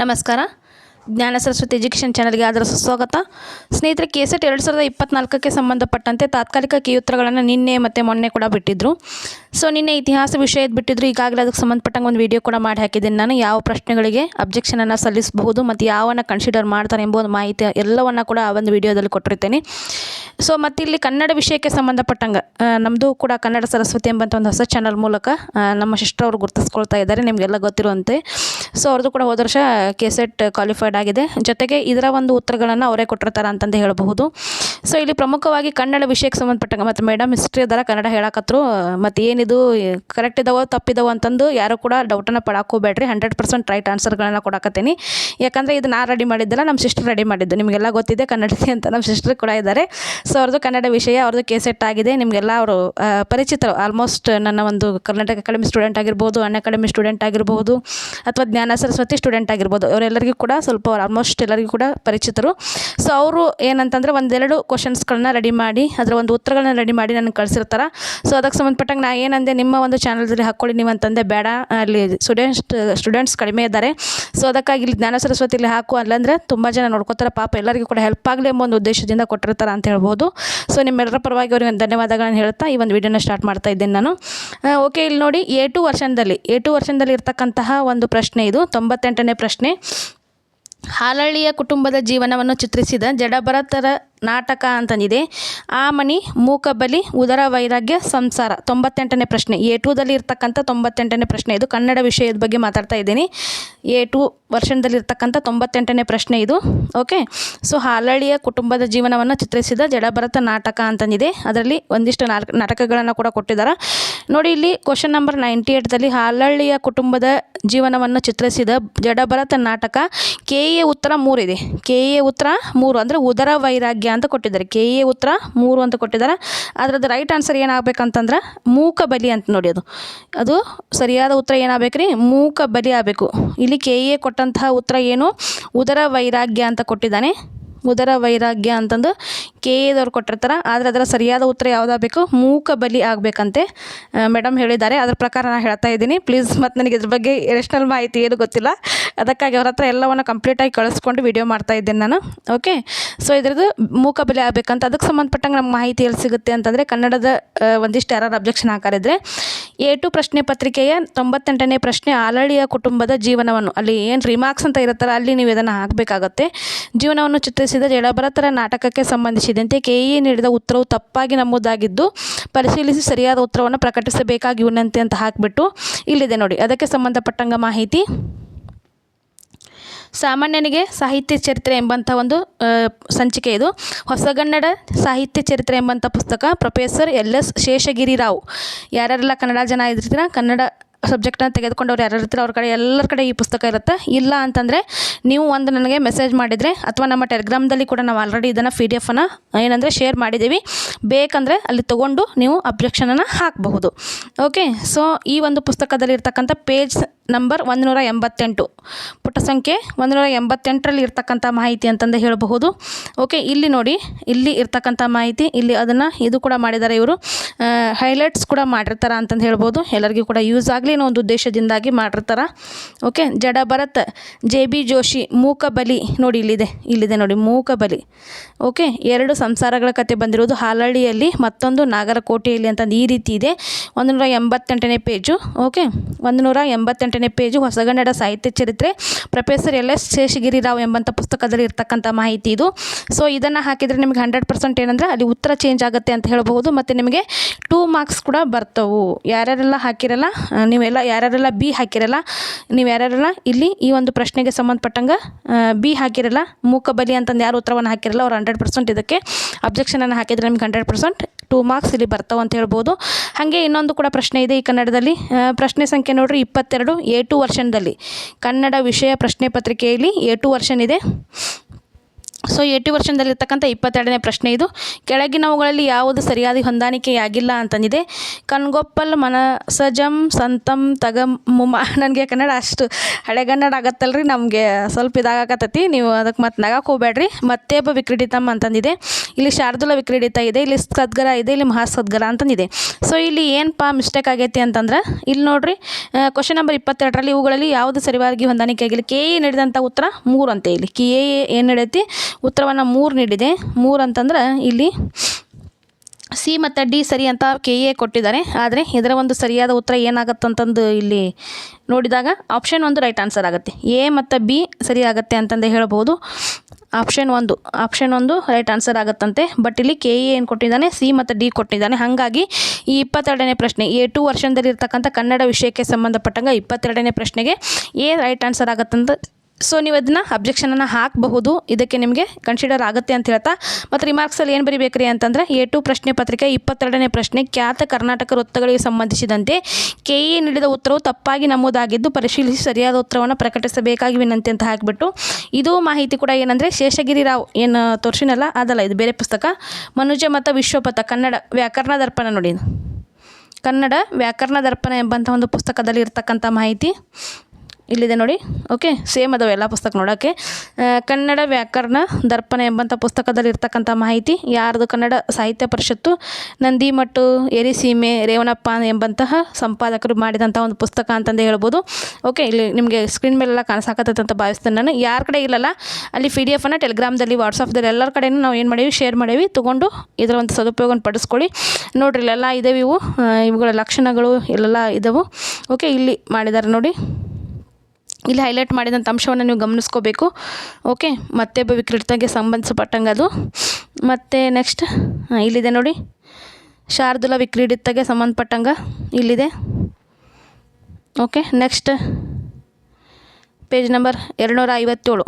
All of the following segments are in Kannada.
ನಮಸ್ಕಾರ. ಜ್ಞಾನ ಸರಸ್ವತಿ ಎಜುಕೇಷನ್ ಚಾನಲ್ಗೆ ಆದರ ಸುಸ್ವಾಗತ. ಸ್ನೇಹಿತರೆ, ಕೆಸೆಟ್ ಎರಡು ಸಾವಿರದ ಇಪ್ಪತ್ನಾಲ್ಕಕ್ಕೆ ಸಂಬಂಧಪಟ್ಟಂತೆ ತಾತ್ಕಾಲಿಕ ಕೀ ಉತ್ತರಗಳನ್ನು ನಿನ್ನೆ ಮತ್ತು ಮೊನ್ನೆ ಕೂಡ ಬಿಟ್ಟಿದ್ದರು ಸೊ, ನಿನ್ನೆ ಇತಿಹಾಸ ವಿಷಯದ ಬಿಟ್ಟಿದ್ರು. ಈಗಾಗಲೇ ಅದಕ್ಕೆ ಸಂಬಂಧಪಟ್ಟಂಗೆ ಒಂದು ವಿಡಿಯೋ ಕೂಡ ಮಾಡಿ ಹಾಕಿದ್ದೀನಿ ನಾನು. ಯಾವ ಪ್ರಶ್ನೆಗಳಿಗೆ ಅಬ್ಜೆಕ್ಷನನ್ನು ಸಲ್ಲಿಸಬಹುದು ಮತ್ತು ಯಾವನ್ನು ಕನ್ಸಿಡರ್ ಮಾಡ್ತಾರೆ ಎಂಬ ಒಂದು ಮಾಹಿತಿ ಎಲ್ಲವನ್ನು ಕೂಡ ಆ ಒಂದು ವಿಡಿಯೋದಲ್ಲಿ ಕೊಟ್ಟಿರ್ತೇನೆ. ಸೊ, ಮತ್ತು ಇಲ್ಲಿ ಕನ್ನಡ ವಿಷಯಕ್ಕೆ ಸಂಬಂಧಪಟ್ಟಂಗೆ ನಮ್ಮದು ಕೂಡ ಕನ್ನಡ ಸರಸ್ವತಿ ಎಂಬಂಥ ಒಂದು ಹೊಸ ಚಾನಲ್ ಮೂಲಕ ನಮ್ಮ ಸಿಸ್ಟರ್ ಅವರು ಗುರುತಿಸ್ಕೊಳ್ತಾ ಇದ್ದಾರೆ. ನಿಮಗೆಲ್ಲ ಗೊತ್ತಿರುವಂತೆ. ಸೊ ಅವ್ರದ್ದು ಕೂಡ ಹೋದ ವರ್ಷ ಕೆಸೆಟ್ ಕ್ವಾಲಿಫೈಡ್ ಆಗಿದೆ. ಜೊತೆಗೆ ಇದರ ಒಂದು ಉತ್ತರಗಳನ್ನು ಅವರೇ ಕೊಟ್ಟಿರ್ತಾರೆ ಅಂತಂದು ಹೇಳಬಹುದು. ಸೊ ಇಲ್ಲಿ ಪ್ರಮುಖವಾಗಿ ಕನ್ನಡ ವಿಷಯಕ್ಕೆ ಸಂಬಂಧಪಟ್ಟಂಗೆ ಮತ್ತು ಮೇಡಮ್ ಹಿಸ್ಟ್ರಿ ಅದರ ಕನ್ನಡ ಹೇಳಕತ್ರು. ಮತ್ತು ಏನಿದು ಕರೆಕ್ಟ್ ಇದಾವೋ, ತಪ್ಪಿದವೋ ಅಂತಂದು ಯಾರು ಕೂಡ ಡೌಟನ್ನು ಪಡಾಕೋಬೇಡ್ರಿ. ಹಂಡ್ರೆಡ್ ಪರ್ಸೆಂಟ್ ರೈಟ್ ಆನ್ಸರ್ಗಳನ್ನು ಕೊಡಕತ್ತೀನಿ. ಯಾಕಂದರೆ ಇದು ನಾ ರೆಡಿ ಮಾಡಿದ್ದಲ್ಲ ನಮ್ಮ ಸಿಸ್ಟರ್ ರೆಡಿ ಮಾಡಿದ್ದು. ನಿಮಗೆಲ್ಲ ಗೊತ್ತಿದೆ ಕನ್ನಡತಿ ಅಂತ ನಮ್ಮ ಸಿಸ್ಟರ್ ಕೂಡ ಇದ್ದಾರೆ. ಸೊ ಅವ್ರದ್ದು ಕನ್ನಡ ವಿಷಯ, ಅವ್ರದ್ದು ಕೆಸೆಟ್ ಆಗಿದೆ. ನಿಮಗೆಲ್ಲ ಅವರು ಪರಿಚಿತ ಪರಿಚಿತರು. ಆಲ್ಮೋಸ್ಟ್ ನನ್ನ ಒಂದು ಕರ್ನಾಟಕ ಅಕಾಡೆಮಿ ಸ್ಟೂಡೆಂಟ್ ಆಗಿರ್ಬೋದು ಅನ್ ಅಕಾಡೆಮಿ ಸ್ಟೂಡೆಂಟ್ ಆಗಿರ್ಬೋದು, ಅಥವಾ ಜ್ಞಾನ ಸರಸ್ವತಿ ಸ್ಟೂಡೆಂಟ್ ಆಗಿರ್ಬೋದು. ಅವರೆಲ್ಲರಿಗೂ ಕೂಡ ಸ್ವಲ್ಪ ಆಲ್ಮೋಸ್ಟ್ ಎಲ್ಲರಿಗೂ ಕೂಡ ಪರಿಚಿತರು. ಸೊ ಅವರು ಏನಂತಂದರೆ ಒಂದೆರಡು ಕ್ವಶನ್ಸ್ಗಳನ್ನ ರೆಡಿ ಮಾಡಿ, ಅದರ ಒಂದು ಉತ್ತರಗಳನ್ನ ರೆಡಿ ಮಾಡಿ ನನಗೆ ಕಳಿಸಿರ್ತಾರೆ. ಸೊ ಅದಕ್ಕೆ ಸಂಬಂಧಪಟ್ಟಂಗೆ ನಾ ಏನಂದೆ, ನಿಮ್ಮ ಒಂದು ಚಾನಲ್ದಲ್ಲಿ ಹಾಕ್ಕೊಳ್ಳಿ ನೀವು ಅಂತಂದೆ ಬೇಡ. ಅಲ್ಲಿ ಸ್ಟೂಡೆಂಟ್ಸ್ ಸ್ಟೂಡೆಂಟ್ಸ್ ಕಡಿಮೆ ಇದ್ದಾರೆ. ಸೊ ಅದಕ್ಕಾಗಿ ಇಲ್ಲಿ ಜ್ಞಾನ ಸರಸ್ವತಿಲಿ ಹಾಕು ಅಲ್ಲಂದರೆ ತುಂಬ ಜನ ನೋಡ್ಕೋತಾರೆ. ಪಾಪ ಎಲ್ಲರಿಗೂ ಕೂಡ ಹೆಲ್ಪ್ ಆಗಲಿ ಎಂಬ ಒಂದು ಉದ್ದೇಶದಿಂದ ಕೊಟ್ಟಿರ್ತಾರೆ ಅಂತ ಹೇಳ್ಬೋದು. ಸೊ ನಿಮ್ಮೆಲ್ಲರ ಪರವಾಗಿ ಅವರಿಗೆ ಧನ್ಯವಾದಗಳನ್ನು ಹೇಳ್ತಾ ಈ ಒಂದು ವಿಡಿಯೋನ ಸ್ಟಾರ್ಟ್ ಮಾಡ್ತಾ ಇದ್ದೇನೆ ನಾನು. ಓಕೆ ಇಲ್ಲಿ ನೋಡಿ ಎ ಟು ವರ್ಷನ್ದಲ್ಲಿ ಎ ಟು ವರ್ಷನ್ದಲ್ಲಿ ಇರ್ತಕ್ಕಂತಹ ಒಂದು ಪ್ರಶ್ನೆ ಇದು ತೊಂಬತ್ತೆಂಟನೇ ಪ್ರಶ್ನೆ. ಹಾಲಳ್ಳಿಯ ಕುಟುಂಬದ ಜೀವನವನ್ನು ಚಿತ್ರಿಸಿದ ಜಡಭರತರ ನಾಟಕ ಅಂತಂದಿದೆ. ಆ ಮಣಿ ಮೂಕಬಲಿ ಉದರ ವೈರಾಗ್ಯ, ಸಂಸಾರ. ತೊಂಬತ್ತೆಂಟನೇ ಪ್ರಶ್ನೆ. ಎ ಟೂದಲ್ಲಿ ಇರ್ತಕ್ಕಂಥ ತೊಂಬತ್ತೆಂಟನೇ ಪ್ರಶ್ನೆ. ಇದು ಕನ್ನಡ ವಿಷಯದ ಬಗ್ಗೆ ಮಾತಾಡ್ತಾ ಇದ್ದೀನಿ. ಎ ಟು ವರ್ಷನ್ದಲ್ಲಿ ಇರ್ತಕ್ಕಂಥ ತೊಂಬತ್ತೆಂಟನೇ ಪ್ರಶ್ನೆ ಇದು. ಓಕೆ? ಸೊ ಹಾಲಳ್ಳಿಯ ಕುಟುಂಬದ ಜೀವನವನ್ನು ಚಿತ್ರಿಸಿದ ಜಡಭರತ ನಾಟಕ ಅಂತಂದಿದೆ. ಅದರಲ್ಲಿ ಒಂದಿಷ್ಟು ನಾಟಕಗಳನ್ನು ಕೂಡ ಕೊಟ್ಟಿದ್ದಾರೆ. ನೋಡಿ, ಇಲ್ಲಿ ಕ್ವಶನ್ ನಂಬರ್ ನೈಂಟಿ ಏಟ್ದಲ್ಲಿ ಹಾಲಳ್ಳಿಯ ಕುಟುಂಬದ ಜೀವನವನ್ನು ಚಿತ್ರಿಸಿದ ಜಡಭರತ ನಾಟಕ ಕೆ ಎ ಉತ್ತರ ಮೂರಿದೆ. ಕೆ ಎ ಉತ್ತರ ಮೂರು. ಅಂದರೆ ಉದರ ವೈರಾಗ್ಯ ಅಂತ ಕೊಟ್ಟಿದ್ದಾರೆ. ಕೆ, ಎ ಉತ್ತರ, ಮೂರು ಅಂತ ಕೊಟ್ಟಿದ್ದಾರೆ. ಅದರದ್ದು ರೈಟ್ ಆನ್ಸರ್ ಏನಾಗಬೇಕಂತಂದ್ರೆ ಮೂಕ ಬಲಿ ಅಂತ ನೋಡಿ ಅದು. ಅದು ಸರಿಯಾದ ಉತ್ತರ ಏನಾಗಬೇಕು ರೀ ಮೂಕ ಬಲಿ ಆಗಬೇಕು. ಇಲ್ಲಿ ಕೆ, ಎ ಕೊಟ್ಟಂತಹ ಉತ್ತರ ಏನು? ಉದರ ವೈರಾಗ್ಯ ಅಂತ ಕೊಟ್ಟಿದ್ದಾನೆ. ಉದರ ವೈರಾಗ್ಯ ಅಂತಂದು ಕೆ ಎದವ್ರು ಕೊಟ್ಟಿರ್ತಾರೆ. ಆದರೆ ಅದರ ಸರಿಯಾದ ಉತ್ತರ ಯಾವುದಾಗಬೇಕು? ಮೂಕ ಬಲಿ ಆಗಬೇಕಂತೆ ಮೇಡಮ್ ಹೇಳಿದ್ದಾರೆ. ಅದರ ಪ್ರಕಾರ ನಾನು ಹೇಳ್ತಾ ಇದ್ದೀನಿ. ಪ್ಲೀಸ್ ಮತ್ತು ನನಗೆ ಇದ್ರ ಬಗ್ಗೆ ಎಡಿಷ್ನಲ್ ಮಾಹಿತಿ ಏನು ಗೊತ್ತಿಲ್ಲ. ಅದಕ್ಕಾಗಿ ಅವ್ರ ಹತ್ರ ಎಲ್ಲವನ್ನು ಕಂಪ್ಲೀಟಾಗಿ ಕಳಿಸ್ಕೊಂಡು ವಿಡಿಯೋ ಮಾಡ್ತಾ ಇದ್ದೇನೆ ನಾನು. ಓಕೆ ಸೊ ಇದ್ರದ್ದು ಮೂಕ ಬೆಲೆ ಆಗಬೇಕಂತ ಅದಕ್ಕೆ ಸಂಬಂಧಪಟ್ಟಂಗೆ ನಮ್ಗೆ ಮಾಹಿತಿ ಎಲ್ಲಿ ಸಿಗುತ್ತೆ ಅಂತಂದರೆ ಕನ್ನಡದ ಒಂದಿಷ್ಟು ಯಾರು ಅಬ್ಜೆಕ್ಷನ್ ಹಾಕಾರಿದ್ರೆ ಎ ಟು ಪ್ರಶ್ನೆ ಪತ್ರಿಕೆಯ ತೊಂಬತ್ತೆಂಟನೇ ಪ್ರಶ್ನೆ ಆಲಳಿಯ ಕುಟುಂಬದ ಜೀವನವನ್ನು, ಅಲ್ಲಿ ಏನು ರಿಮಾರ್ಕ್ಸ್ ಅಂತ ಇರುತ್ತಲ್ಲ, ಅಲ್ಲಿ ನೀವು ಇದನ್ನು ಹಾಕಬೇಕಾಗತ್ತೆ. ಜೀವನವನ್ನು ಚಿತ್ರಿಸಿದ ಜಡಭರತರ ನಾಟಕಕ್ಕೆ ಸಂಬಂಧಿಸಿದಂತೆ ಕೆ ಇ ನೀಡಿದ ಉತ್ತರವು ತಪ್ಪಾಗಿ ನಮ್ಮದಾಗಿದ್ದು, ಪರಿಶೀಲಿಸಿ ಸರಿಯಾದ ಉತ್ತರವನ್ನು ಪ್ರಕಟಿಸಬೇಕಾಗಿ ಉನ್ನಂತೆ ಅಂತ ಹಾಕಿಬಿಟ್ಟು ಇಲ್ಲಿದೆ ನೋಡಿ. ಅದಕ್ಕೆ ಸಂಬಂಧಪಟ್ಟಂಗ ಮಾಹಿತಿ. ಸಾಮಾನ್ಯನಿಗೆ ಸಾಹಿತ್ಯ ಚರಿತ್ರೆ ಎಂಬಂಥ ಒಂದು ಸಂಚಿಕೆ ಇದು. ಹೊಸಗನ್ನಡ ಸಾಹಿತ್ಯ ಚರಿತ್ರೆ ಎಂಬಂಥ ಪುಸ್ತಕ professor L S Sheshagiri Rao ಯಾರ್ಯಾರೆಲ್ಲ Kannada ಜನ ಇದ್ದಿರ್ತೀರ? ಕನ್ನಡ ಸಬ್ಜೆಕ್ಟ್ನ ತೆಗೆದುಕೊಂಡವ್ರು ಯಾರು ಇರ್ತಾರೆ? ಅವ್ರ ಕಡೆ ಎಲ್ಲರ ಕಡೆ ಈ ಪುಸ್ತಕ ಇರುತ್ತೆ. ಇಲ್ಲ ಅಂತಂದರೆ ನೀವು ಒಂದು ನನಗೆ ಮೆಸೇಜ್ ಮಾಡಿದರೆ ಅಥವಾ ನಮ್ಮ ಟೆಲಿಗ್ರಾಮ್ದಲ್ಲಿ ಕೂಡ ನಾವು ಆಲ್ರೆಡಿ ಇದನ್ನು ಪಿ ಡಿ ಎಫನ್ನು ಏನಂದರೆ ಶೇರ್ ಮಾಡಿದ್ದೀವಿ. ಬೇಕಂದರೆ ಅಲ್ಲಿ ತೊಗೊಂಡು ನೀವು ಅಬ್ಜೆಕ್ಷನನ್ನು ಹಾಕಬಹುದು. ಓಕೆ ಸೊ ಈ ಒಂದು ಪುಸ್ತಕದಲ್ಲಿ ಇರ್ತಕ್ಕಂಥ ಪೇಜ್ ನಂಬರ್ ಒಂದು ನೂರ ಎಂಬತ್ತೆಂಟು ಪುಟ ಸಂಖ್ಯೆ ಒಂದು ನೂರ ಎಂಬತ್ತೆಂಟರಲ್ಲಿ ಇರ್ತಕ್ಕಂಥ ಮಾಹಿತಿ ಅಂತಂದು ಹೇಳಬಹುದು. ಓಕೆ, ಇಲ್ಲಿ ನೋಡಿ, ಇಲ್ಲಿ ಇರ್ತಕ್ಕಂಥ ಮಾಹಿತಿ, ಇಲ್ಲಿ ಅದನ್ನು ಇದು ಕೂಡ ಮಾಡಿದ್ದಾರೆ ಇವರು. ಹೈಲೈಟ್ಸ್ ಕೂಡ ಮಾಡಿರ್ತಾರೆ ಅಂತಂದು ಹೇಳ್ಬೋದು. ಎಲ್ಲರಿಗೂ ಕೂಡ ಯೂಸ್ ಆಗಲಿ ಅನ್ನೋ ಒಂದು ಉದ್ದೇಶದಿಂದಾಗಿ ಮಾಡಿರ್ತಾರೆ. Okay, Jada Bharata, J B Joshi Mookabali ನೋಡಿ ಇಲ್ಲಿದೆ ಇಲ್ಲಿದೆ ನೋಡಿ ಮೂಕಬಲಿ ಓಕೆ, ಎರಡು ಸಂಸಾರಗಳ ಕತೆ ಬಂದಿರೋದು ಹಾಲಹಳ್ಳಿಯಲ್ಲಿ ಮತ್ತೊಂದು ನಾಗರಕೋಟೆಯಲ್ಲಿ ಅಂತಂದು ಈ ರೀತಿ ಇದೆ. ಒಂದು ನೂರ ಎಂಬತ್ತೆಂಟನೇ ಪೇಜು ಓಕೆ ಒಂದು ನೂರ ಎಂಬತ್ತೆಂಟನೇ ಪೇಜು ಹೊಸಗನ್ನಡ ಸಾಹಿತ್ಯ ಚರಿತ್ರೆ. Professor L S Sheshagiri Rao ಎಂಬಂಥ ಪುಸ್ತಕದಲ್ಲಿ ಇರ್ತಕ್ಕಂಥ ಮಾಹಿತಿ ಇದು. ಸೊ ಇದನ್ನು ಹಾಕಿದರೆ ನಿಮಗೆ ಹಂಡ್ರೆಡ್ ಪರ್ಸೆಂಟ್ ಏನಂದರೆ ಅಲ್ಲಿ ಉತ್ತರ ಚೇಂಜ್ ಆಗುತ್ತೆ ಅಂತ ಹೇಳಬಹುದು. ಮತ್ತು ನಿಮಗೆ ಟೂ ಮಾರ್ಕ್ಸ್ ಕೂಡ ಬರ್ತವು. ಯಾರ್ಯಾರೆಲ್ಲ ಹಾಕಿರಲ್ಲ ನೀವೆಲ್ಲ ಯಾರ್ಯಾರೆಲ್ಲ ಬಿ ಹಾಕಿರಲ್ಲ, ನೀವು ಯಾರ್ಯಾರೆಲ್ಲ ಇಲ್ಲಿ ಈ ಒಂದು ಪ್ರಶ್ನೆಗೆ ಸಂಬಂಧಪಟ್ಟಂಗೆ ಬಿ ಹಾಕಿರಲ್ಲ ಮೂಕಬಲಿ ಅಂತಂದು ಯಾರು ಉತ್ತರವನ್ನು ಹಾಕಿರಲ್ಲ, ಅವ್ರು ಹಂಡ್ರೆಡ್ ಪರ್ಸೆಂಟ್ ಇದಕ್ಕೆ ಅಬ್ಜೆಕ್ಷನನ್ನು ಹಾಕಿದರೆ ನಿಮ್ಗೆ ಹಂಡ್ರೆಡ್ ಪರ್ಸೆಂಟ್ ಟೂ ಮಾರ್ಕ್ಸ್ ಇಲ್ಲಿ ಬರ್ತಾವೆ ಅಂತ ಹೇಳ್ಬೋದು. ಹಾಗೆ ಇನ್ನೊಂದು ಕೂಡ ಪ್ರಶ್ನೆ ಇದೆ ಈ ಕನ್ನಡದಲ್ಲಿ. ಪ್ರಶ್ನೆ ಸಂಖ್ಯೆ ನೋಡ್ರಿ, ಇಪ್ಪತ್ತೆರಡು ಎ ಟು ವರ್ಷನ್ದಲ್ಲಿ ಕನ್ನಡ ವಿಷಯ ಪ್ರಶ್ನೆ ಪತ್ರಿಕೆಯಲ್ಲಿ ಎ ಟು ವರ್ಷನ್ ಇದೆ. ಸೊ ಏಟಿ ವರ್ಷದಲ್ಲಿರ್ತಕ್ಕಂಥ ಇಪ್ಪತ್ತೆರಡನೇ ಪ್ರಶ್ನೆ ಇದು. ಕೆಳಗಿನವುಗಳಲ್ಲಿ ಯಾವುದು ಸರಿಯಾದ ಹೊಂದಾಣಿಕೆಯಾಗಿಲ್ಲ ಅಂತಂದಿದೆ. ಕಣ್ಗೊಪ್ಪಲ್, ಮನಸಜಂ, ಸಂತಂ, ತಗಂ, ಮುಮ. ನನಗೆ ಕನ್ನಡ ಅಷ್ಟು ಹಳೆಗನ್ನಡ ಆಗತ್ತಲ್ರಿ, ನಮಗೆ ಸ್ವಲ್ಪ ಇದಾಗಕತ್ತೈತಿ. ನೀವು ಅದಕ್ಕೆ ಮತ್ತೆ ನಗಕ್ಕೆ ಹೋಗ್ಬೇಡ್ರಿ ಮತ್ತೇಬ ವಿಕ್ರೀಡಿತಮ್ ಅಂತಂದಿದೆ. ಇಲ್ಲಿ ಶಾರ್ದುಲ ವಿಕ್ರೀಡಿತ ಇದೆ, ಇಲ್ಲಿ ಸದ್ಗರ ಇದೆ, ಇಲ್ಲಿ ಮಹಾಸದ್ಗರ ಅಂತಂದಿದೆ. ಸೊ ಇಲ್ಲಿ ಏನಪ್ಪ ಮಿಸ್ಟೇಕ್ ಆಗೈತಿ ಅಂತಂದ್ರೆ, ಇಲ್ಲಿ ನೋಡ್ರಿ ಕ್ವಶನ್ ನಂಬರ್ ಇಪ್ಪತ್ತೆರಡರಲ್ಲಿ ಇವುಗಳಲ್ಲಿ ಯಾವುದು ಸರಿಯಾಗಿ ಹೊಂದಾಣಿಕೆ ಆಗಿಲ್ಲ ಕೆ ಎ ನಡೆದಂಥ ಉತ್ತರ ಮೂರು ಅಂತೆ ಇಲ್ಲಿ. ಕೆ ಎ ಏನು ನೀಡೈತಿ? ಉತ್ತರವನ್ನು ಮೂರು ನೀಡಿದೆ. ಮೂರು ಅಂತಂದ್ರೆ ಇಲ್ಲಿ ಸಿ ಮತ್ತು ಡಿ ಸರಿ ಅಂತ ಕೆ, ಎ ಕೊಟ್ಟಿದ್ದಾರೆ. ಆದರೆ ಇದರ ಒಂದು ಸರಿಯಾದ ಉತ್ತರ ಏನಾಗುತ್ತೆ ಅಂತಂದು ಇಲ್ಲಿ ನೋಡಿದಾಗ ಆಪ್ಷನ್ ಒಂದು ರೈಟ್ ಆನ್ಸರ್ ಆಗುತ್ತೆ. ಎ ಮತ್ತು ಬಿ ಸರಿ ಆಗುತ್ತೆ ಅಂತಂದು ಹೇಳ್ಬೋದು. ಆಪ್ಷನ್ ಒಂದು ಆಪ್ಷನ್ ಒಂದು ರೈಟ್ ಆನ್ಸರ್ ಆಗುತ್ತಂತೆ. ಬಟ್ ಇಲ್ಲಿ ಕೆ, ಎ ಏನು ಕೊಟ್ಟಿದ್ದಾನೆ, ಸಿ ಮತ್ತು ಡಿ ಕೊಟ್ಟಿದ್ದಾನೆ. ಹಾಗಾಗಿ ಈ ಇಪ್ಪತ್ತೆರಡನೇ ಪ್ರಶ್ನೆ, ಎ ಟು ವರ್ಷದಲ್ಲಿ ಇರ್ತಕ್ಕಂಥ ಕನ್ನಡ ವಿಷಯಕ್ಕೆ ಸಂಬಂಧಪಟ್ಟಂಗೆ ಇಪ್ಪತ್ತೆರಡನೇ ಪ್ರಶ್ನೆಗೆ ಎ ರೈಟ್ ಆನ್ಸರ್ ಆಗುತ್ತಂತ ಸೊ ನೀವು ಅದನ್ನ ಅಬ್ಜೆಕ್ಷನನ್ನು ಹಾಕಬಹುದು. ಇದಕ್ಕೆ ನಿಮಗೆ ಕನ್ಸಿಡರ್ ಆಗುತ್ತೆ ಅಂತ ಹೇಳ್ತಾ, ಮತ್ತು ರಿಮಾರ್ಕ್ಸಲ್ಲಿ ಏನು ಬರಿಬೇಕ್ರಿ ಅಂತಂದ್ರೆ ಎ ಟು ಪ್ರಶ್ನೆ ಪತ್ರಿಕೆ ಇಪ್ಪತ್ತೆರಡನೇ ಪ್ರಶ್ನೆ, ಖ್ಯಾತ ಕರ್ನಾಟಕ ವೃತ್ತಗಳಿಗೆ ಸಂಬಂಧಿಸಿದಂತೆ ಕೆ ಇ ನೀಡಿದ ಉತ್ತರವು ತಪ್ಪಾಗಿ ನಮೂದಾಗಿದ್ದು, ಪರಿಶೀಲಿಸಿ ಸರಿಯಾದ ಉತ್ತರವನ್ನು ಪ್ರಕಟಿಸಬೇಕಾಗಿ ವಿನಂತಿ ಅಂತ ಹಾಕಿಬಿಟ್ಟು, ಇದು ಮಾಹಿತಿ ಕೂಡ ಏನಂದರೆ, ಶೇಷಗಿರಿ ರಾವ್ ಏನು ತೋರಿಸಿನಲ್ಲ, ಅದಲ್ಲ, ಇದು ಬೇರೆ ಪುಸ್ತಕ. ಮನುಜ ಮತ್ತು ವಿಶ್ವಪಥ, ಕನ್ನಡ ವ್ಯಾಕರಣ ದರ್ಪಣ ನೋಡಿ. ಕನ್ನಡ ವ್ಯಾಕರಣ ದರ್ಪಣ ಎಂಬಂಥ ಒಂದು ಪುಸ್ತಕದಲ್ಲಿ ಇರತಕ್ಕಂಥ ಮಾಹಿತಿ. ಇಲ್ಲಿದೆ ನೋಡಿ. ಓಕೆ ಸೇಮ್ ಅದಾವೆ ಎಲ್ಲ ಪುಸ್ತಕ ನೋಡೋಕ್ಕೆ. ಕನ್ನಡ ವ್ಯಾಕರಣ ದರ್ಪಣ ಎಂಬಂಥ ಪುಸ್ತಕದಲ್ಲಿ ಇರ್ತಕ್ಕಂಥ ಮಾಹಿತಿ. ಯಾರ್ದು ಕನ್ನಡ ಸಾಹಿತ್ಯ ಪರಿಷತ್ತು? ನಂದಿಮಟ್ಟು, ಎರಿಸೀಮೆ ರೇವಣಪ್ಪ ಎಂಬಂತಹ ಸಂಪಾದಕರು ಮಾಡಿದಂಥ ಒಂದು ಪುಸ್ತಕ ಅಂತಂದು ಹೇಳ್ಬೋದು. ಓಕೆ ಇಲ್ಲಿ ನಿಮಗೆ ಸ್ಕ್ರೀನ್ ಮೇಲೆಲ್ಲ ಕಾಣಿಸಾಕತ್ತೈತೆ ಅಂತ ಭಾವಿಸ್ತೇನೆ ನಾನು. ಯಾರ ಕಡೆ ಇಲ್ಲಲ್ಲ, ಅಲ್ಲಿ ಪಿ ಡಿ ಎಫನ್ನು ಟೆಲಿಗ್ರಾಮ್ದಲ್ಲಿ ವಾಟ್ಸಪ್ದಲ್ಲಿ ಎಲ್ಲರ ಕಡೆಯೂ ನಾವು ಏನು ಮಾಡೀವಿ ಶೇರ್ ಮಾಡೀವಿ. ತೊಗೊಂಡು ಇದರ ಒಂದು ಸದುಪಯೋಗವನ್ನು ಪಡಿಸ್ಕೊಳ್ಳಿ. ನೋಡಿರಿ, ಇಲ್ಲೆಲ್ಲ ಇದಾವೆ ಇವು. ಇವುಗಳ ಲಕ್ಷಣಗಳು ಇಲ್ಲೆಲ್ಲ ಇದಾವೆ. ಓಕೆ ಇಲ್ಲಿ ಮಾಡಿದ್ದಾರೆ ನೋಡಿ. ಇಲ್ಲಿ ಹೈಲೈಟ್ ಮಾಡಿದಂಥ ಅಂಶವನ್ನು ನೀವು ಗಮನಿಸ್ಕೋಬೇಕು. ಓಕೆ ಮತ್ತೆ ಒಬ್ಬ ವಿಕ್ರೇತಗೆ ಸಂಬಂಧಪಟ್ಟಂಗೆ ಅದು. ಮತ್ತು ನೆಕ್ಸ್ಟ್ ಇಲ್ಲಿದೆ ನೋಡಿ. ಶಾರ್ದುಲ ವಿಕ್ರೀಡಿತಗೆ ಸಂಬಂಧಪಟ್ಟಂಗೆ ಇಲ್ಲಿದೆ. ಓಕೆ ನೆಕ್ಸ್ಟ್ ಪೇಜ್ ನಂಬರ್ ಎರಡುನೂರ ಐವತ್ತೇಳು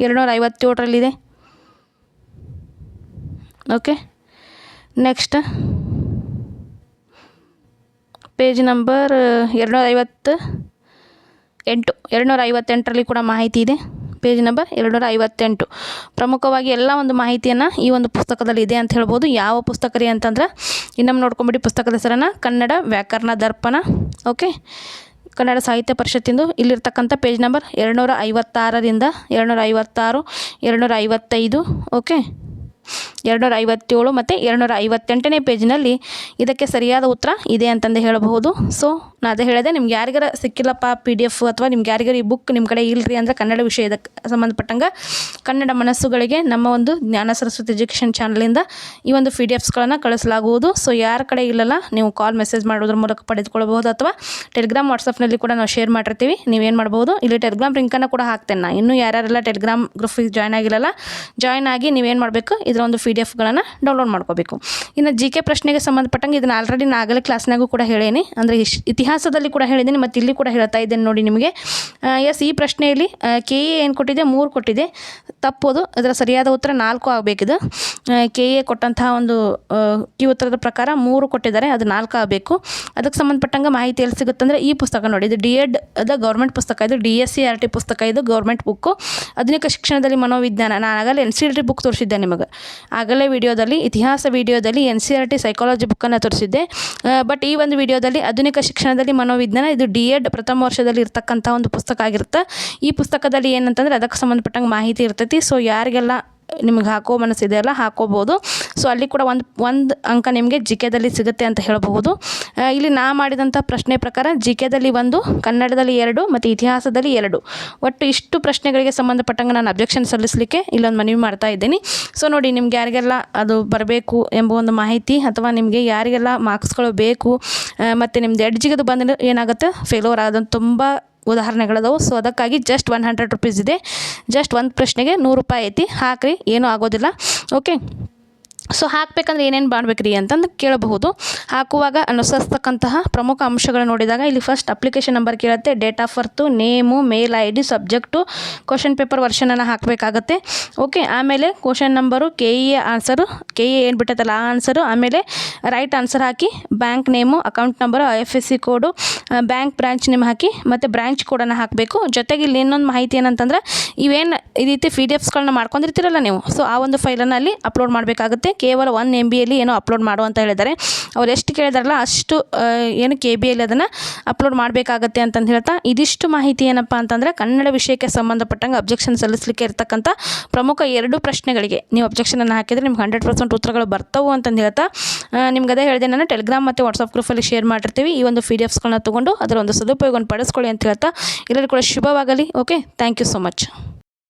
ಎರಡುನೂರ ಐವತ್ತೇಳರಲ್ಲಿದೆ ಓಕೆ ನೆಕ್ಸ್ಟ್ ಪೇಜ್ ನಂಬರ್ ಎರಡುನೂರ ಐವತ್ತು ಎಂಟು ಎರಡುನೂರ ಐವತ್ತೆಂಟರಲ್ಲಿ ಕೂಡ ಮಾಹಿತಿ ಇದೆ. ಪೇಜ್ ನಂಬರ್ ಎರಡುನೂರ ಐವತ್ತೆಂಟು ಪ್ರಮುಖವಾಗಿ ಎಲ್ಲ ಒಂದು ಮಾಹಿತಿಯನ್ನು ಈ ಒಂದು ಪುಸ್ತಕದಲ್ಲಿ ಇದೆ ಅಂತ ಹೇಳ್ಬೋದು. ಯಾವ ಪುಸ್ತಕ ರೀ ಅಂತಂದ್ರೆ ಇನ್ನೊಮ್ಮೆ ನೋಡ್ಕೊಂಬಿಡಿ ಪುಸ್ತಕದ ಹೆಸರನ್ನು ಕನ್ನಡ ವ್ಯಾಕರಣ ದರ್ಪಣ. ಓಕೆ? ಕನ್ನಡ ಸಾಹಿತ್ಯ ಪರಿಷತ್ತಿಂದು ಇಲ್ಲಿರ್ತಕ್ಕಂಥ ಪೇಜ್ ನಂಬರ್ ಎರಡುನೂರ ಐವತ್ತಾರರಿಂದ ಎರಡುನೂರ ಐವತ್ತಾರು ಎರಡುನೂರ ಐವತ್ತೈದು ಓಕೆ? ಎರಡುನೂರ ಐವತ್ತೇಳು ಮತ್ತು ಎರಡುನೂರ ಐವತ್ತೆಂಟನೇ ಪೇಜ್ನಲ್ಲಿ ಇದಕ್ಕೆ ಸರಿಯಾದ ಉತ್ತರ ಇದೆ ಅಂತಂದು ಹೇಳಬಹುದು. ಸೊ ನಾನು ಅದೇ ಹೇಳಿದೆ, ನಿಮ್ಗೆ ಯಾರಿಗಾರ ಸಿಕ್ಕಿಲ್ಲಪ್ಪ ಪಿ ಡಿ ಎಫ್ ಅಥವಾ ನಿಮ್ಗೆ ಯಾರಿಗಾರ ಈ ಬುಕ್ ನಿಮ್ಮ ಕಡೆ ಇಲ್ಲರಿ ಅಂದರೆ ಕನ್ನಡ ವಿಷಯಕ್ಕೆ ಸಂಬಂಧಪಟ್ಟಂಗೆ ಕನ್ನಡ ಮನಸ್ಸುಗಳಿಗೆ ನಮ್ಮ ಒಂದು ಜ್ಞಾನ ಸರಸ್ವತಿ ಎಜುಕೇಷನ್ ಚಾನಲಿಂದ ಈ ಒಂದು ಪಿ ಡಿ ಎಫ್ಸ್ಗಳನ್ನು ಕಳಿಸಲಾಗುವುದು. ಸೊ ಯಾರ ಕಡೆ ಇಲ್ಲಲ್ಲ, ನೀವು ಕಾಲ್ ಮೆಸೇಜ್ ಮಾಡೋದ್ರ ಮೂಲಕ ಪಡೆದುಕೊಳ್ಬಹುದು ಅಥವಾ ಟೆಲಿಗ್ರಾಮ್ ವಾಟ್ಸಪ್ನಲ್ಲಿ ಕೂಡ ನಾವು ಶೇರ್ ಮಾಡಿರ್ತೀವಿ. ನೀವೇನು ಮಾಡ್ಬೋದು ಇಲ್ಲಿ ಟೆಲಿಗ್ರಾಮ್ ಲಿಂಕನ್ನು ಕೂಡ ಹಾಕ್ತೇನೆ ನಾನು ಇನ್ನೂ ಯಾರ್ಯಾರೆಲ್ಲ ಟೆಲಿಗ್ರಾಮ್ ಗ್ರೂಪಿಗೆ ಜಾಯ್ನ್ ಆಗಿಲ್ಲಲ್ಲ ಜಾಯ್ನ್ ಆಗಿ ನೀವೇನು ಮಾಡಬೇಕು? ಇದರ ಒಂದು ಪಿ ಡಿ ಎಫ್ಗಳನ್ನು ಡೌನ್ಲೋಡ್ ಮಾಡ್ಕೋಬೇಕು. ಇನ್ನು ಜಿ ಕೆ ಪ್ರಶ್ನೆಗೆ ಸಂಬಂಧಪಟ್ಟಂಗೆ ಇದನ್ನು ಆಲ್ರೆಡಿ ನಾನು ಆಗಲೇ ಕ್ಲಾಸ್ನಾಗೂ ಕೂಡ ಹೇಳೇನಿ. ಅಂದರೆ ಇತಿಹಾಸದಲ್ಲಿ ಕೂಡ ಹೇಳಿದ್ದೀನಿ ಮತ್ತು ಇಲ್ಲಿ ಕೂಡ ಹೇಳ್ತಾ ಇದ್ದೇನೆ ನೋಡಿ ನಿಮಗೆ. ಎಸ್ ಈ ಪ್ರಶ್ನೆಯಲ್ಲಿ ಕೆ ಎ ಏನು ಕೊಟ್ಟಿದೆ? ಮೂರು ಕೊಟ್ಟಿದೆ. ತಪ್ಪೋದು, ಅದರ ಸರಿಯಾದ ಉತ್ತರ ನಾಲ್ಕು ಆಗಬೇಕಿದು. ಕೆ ಎ ಕೊಟ್ಟಂತಹ ಒಂದು ಈ ಉತ್ತರದ ಪ್ರಕಾರ ಮೂರು ಕೊಟ್ಟಿದ್ದಾರೆ, ಅದು ನಾಲ್ಕು ಆಗಬೇಕು. ಅದಕ್ಕೆ ಸಂಬಂಧಪಟ್ಟಂಗೆ ಮಾಹಿತಿ ಎಲ್ಲಿ ಸಿಗುತ್ತಂದರೆ ಈ ಪುಸ್ತಕ ನೋಡಿ. ಇದು ಡಿ ಎಡ್ ಅದ ಗೌರ್ಮೆಂಟ್ ಪುಸ್ತಕ, ಇದು D S C R T ಪುಸ್ತಕ, ಇದು ಗೌರ್ಮೆಂಟ್ ಬುಕ್ಕು ಆಧುನಿಕ ಶಿಕ್ಷಣದಲ್ಲಿ ಮನೋವಿಜ್ಞಾನ. ನಾನು ಆಗಲೇ N C L T book ತೋರಿಸಿದ್ದೆ ನಿಮಗೆ. ಆಗಲೇ ವಿಡಿಯೋದಲ್ಲಿ, ಇತಿಹಾಸ ವಿಡಿಯೋದಲ್ಲಿ N C R T psychology ಬುಕ್ಕನ್ನು ತೋರಿಸಿದ್ದೆ ಬಟ್ ಈ ಒಂದು ವಿಡಿಯೋದಲ್ಲಿ ಆಧುನಿಕ ಶಿಕ್ಷಣದಲ್ಲಿ ಮನೋವಿಜ್ಞಾನ, ಇದು ಡಿ ಎಡ್ ಪ್ರಥಮ ವರ್ಷದಲ್ಲಿ ಇರ್ತಕ್ಕಂಥ ಒಂದು ಪುಸ್ತಕ ಆಗಿರುತ್ತೆ. ಈ ಪುಸ್ತಕದಲ್ಲಿ ಏನಂತಂದರೆ ಅದಕ್ಕೆ ಸಂಬಂಧಪಟ್ಟಂಗೆ ಮಾಹಿತಿ ಇರ್ತೈತಿ. ಸೊ ಯಾರಿಗೆಲ್ಲ ನಿಮ್ಗೆ ಹಾಕೋ ಮನಸ್ಸಿದೆ ಅಲ್ಲ, ಹಾಕೋಬೋದು. ಸೊ ಅಲ್ಲಿ ಕೂಡ ಒಂದು ಒಂದು ಅಂಕ ನಿಮಗೆ ಜಿ ಕೆದಲ್ಲಿ ಸಿಗುತ್ತೆ ಅಂತ ಹೇಳಬಹುದು. ಇಲ್ಲಿ ನಾ ಮಾಡಿದಂಥ ಪ್ರಶ್ನೆ ಪ್ರಕಾರ ಜಿ ಕೆದಲ್ಲಿ ಒಂದು, ಕನ್ನಡದಲ್ಲಿ ಎರಡು, ಮತ್ತು ಇತಿಹಾಸದಲ್ಲಿ ಎರಡು. ಒಟ್ಟು ಇಷ್ಟು ಪ್ರಶ್ನೆಗಳಿಗೆ ಸಂಬಂಧಪಟ್ಟಂಗೆ ನಾನು ಅಬ್ಜೆಕ್ಷನ್ ಸಲ್ಲಿಸಲಿಕ್ಕೆ ಇಲ್ಲೊಂದು ಮನವಿ ಮಾಡ್ತಾ ಇದ್ದೀನಿ. ಸೊ ನೋಡಿ ನಿಮ್ಗೆ ಯಾರಿಗೆಲ್ಲ ಅದು ಬರಬೇಕು ಎಂಬ ಒಂದು ಮಾಹಿತಿ ಅಥವಾ ನಿಮಗೆ ಯಾರಿಗೆಲ್ಲ ಮಾರ್ಕ್ಸ್ಗಳು ಬೇಕು ಮತ್ತು ನಿಮ್ದು ಎಡ್ಜಿಗದು ಬಂದರೆ ಏನಾಗುತ್ತೆ? ಫೇಲೋರ್ ಆದಂತ ತುಂಬ ಉದಾಹರಣೆಗಳದಾವು. ಸೊ ಅದಕ್ಕಾಗಿ ಜಸ್ಟ್ ಒನ್ ಹಂಡ್ರೆಡ್ ರುಪೀಸ್ ಇದೆ. ಜಸ್ಟ್ ಒಂದು ಪ್ರಶ್ನೆಗೆ ನೂರು ರೂಪಾಯಿ ಐತಿ. ಹಾಕ್ರಿ, ಏನೂ ಆಗೋದಿಲ್ಲ. ಓಕೆ ಸೊ ಹಾಕಬೇಕಂದ್ರೆ ಏನೇನು ಮಾಡ್ಬೇಕ್ರಿ ಅಂತಂದು ಕೇಳಬಹುದು. ಹಾಕುವಾಗ ಅನುಸರಿಸ್ತಕ್ಕಂತಹ ಪ್ರಮುಖ ಅಂಶಗಳು ನೋಡಿದಾಗ ಇಲ್ಲಿ ಫಸ್ಟ್ ಅಪ್ಲಿಕೇಶನ್ ನಂಬರ್ ಕೇಳುತ್ತೆ. Date of birth name mail I D subject question paper ವರ್ಷನನ್ನು ಹಾಕಬೇಕಾಗತ್ತೆ. ಓಕೆ ಆಮೇಲೆ question number K E answer K E ಏನು ಬಿಟ್ಟೈತಲ್ಲ ಆ ಆನ್ಸರು ಆಮೇಲೆ right answer hockey bank name account number I F S C code bank branch ನಿಮ್ಮ ಹಾಕಿ, ಮತ್ತು ಬ್ರಾಂಚ್ ಕೋಡನ್ನು ಹಾಕಬೇಕು. ಜೊತೆಗೆ ಇಲ್ಲಿ ಇನ್ನೊಂದು ಮಾಹಿತಿ ಏನಂತಂದ್ರೆ, ಇವೇನು ಈ ರೀತಿ ಪಿ ಡಿ ಎಫ್ಸ್ಗಳನ್ನ ಮಾಡ್ಕೊಂಡಿರ್ತೀರಲ್ಲ ನೀವು. ಸೊ ಆ ಒಂದು ಫೈಲನ್ನು ಅಲ್ಲಿ ಅಪ್ಲೋಡ್ ಮಾಡಬೇಕಾಗುತ್ತೆ. ಕೇವಲ ಒನ್ ಎಂ ಬಿಯಲ್ಲಿ ಏನೋ ಅಪ್ಲೋಡ್ ಮಾಡು ಅಂತ ಹೇಳಿದ್ದಾರೆ. ಅವ್ರು ಎಷ್ಟು ಕೇಳಿದಾರಲ್ಲ, ಅಷ್ಟು ಏನು ಕೆ ಬಿಯಲ್ಲಿ ಅದನ್ನು ಅಪ್ಲೋಡ್ ಮಾಡಬೇಕಾಗತ್ತೆ ಅಂತಂದು ಹೇಳ್ತಾ, ಇದಿಷ್ಟು ಮಾಹಿತಿ ಏನಪ್ಪ ಅಂತಂದರೆ, ಕನ್ನಡ ವಿಷಯಕ್ಕೆ ಸಂಬಂಧಪಟ್ಟಂಗೆ ಅಬ್ಜೆಕ್ಷನ್ ಸಲ್ಲಿಸಲಿಕ್ಕೆ ಇರ್ತಕ್ಕಂಥ ಪ್ರಮುಖ ಎರಡು ಪ್ರಶ್ನೆಗಳಿಗೆ. ನೀವು ಅಬ್ಜೆಕ್ಷನನ್ನು ಹಾಕಿದರೆ ನಿಮ್ಗೆ ಹಂಡ್ರೆಡ್ ಪರ್ಸೆಂಟ್ ಉತ್ತರಗಳು ಬರ್ತವು ಅಂತಂದು ಹೇಳ್ತಾ ನಿಮ್ಗೆ ಅದೇ ಹೇಳಿದೆ ನಾನು ಟೆಲಿಗ್ರಾಮ್ ಮತ್ತು ವಾಟ್ಸಪ್ ಗ್ರೂಪಲ್ಲಿ ಶೇರ್ ಮಾಡಿರ್ತೀವಿ. ಈ ಒಂದು ಪಿ ಡಿ ಎಫ್ಸ್ಗಳನ್ನ ಅದರ ಒಂದು ಸದುಪಯೋಗವನ್ನು ಪಡಿಸ್ಕೊಳ್ಳಿ ಅಂತ ಹೇಳ್ತಾ ಎಲ್ಲರಿಗೂ ಕೂಡ ಶುಭವಾಗಲಿ okay thank you so much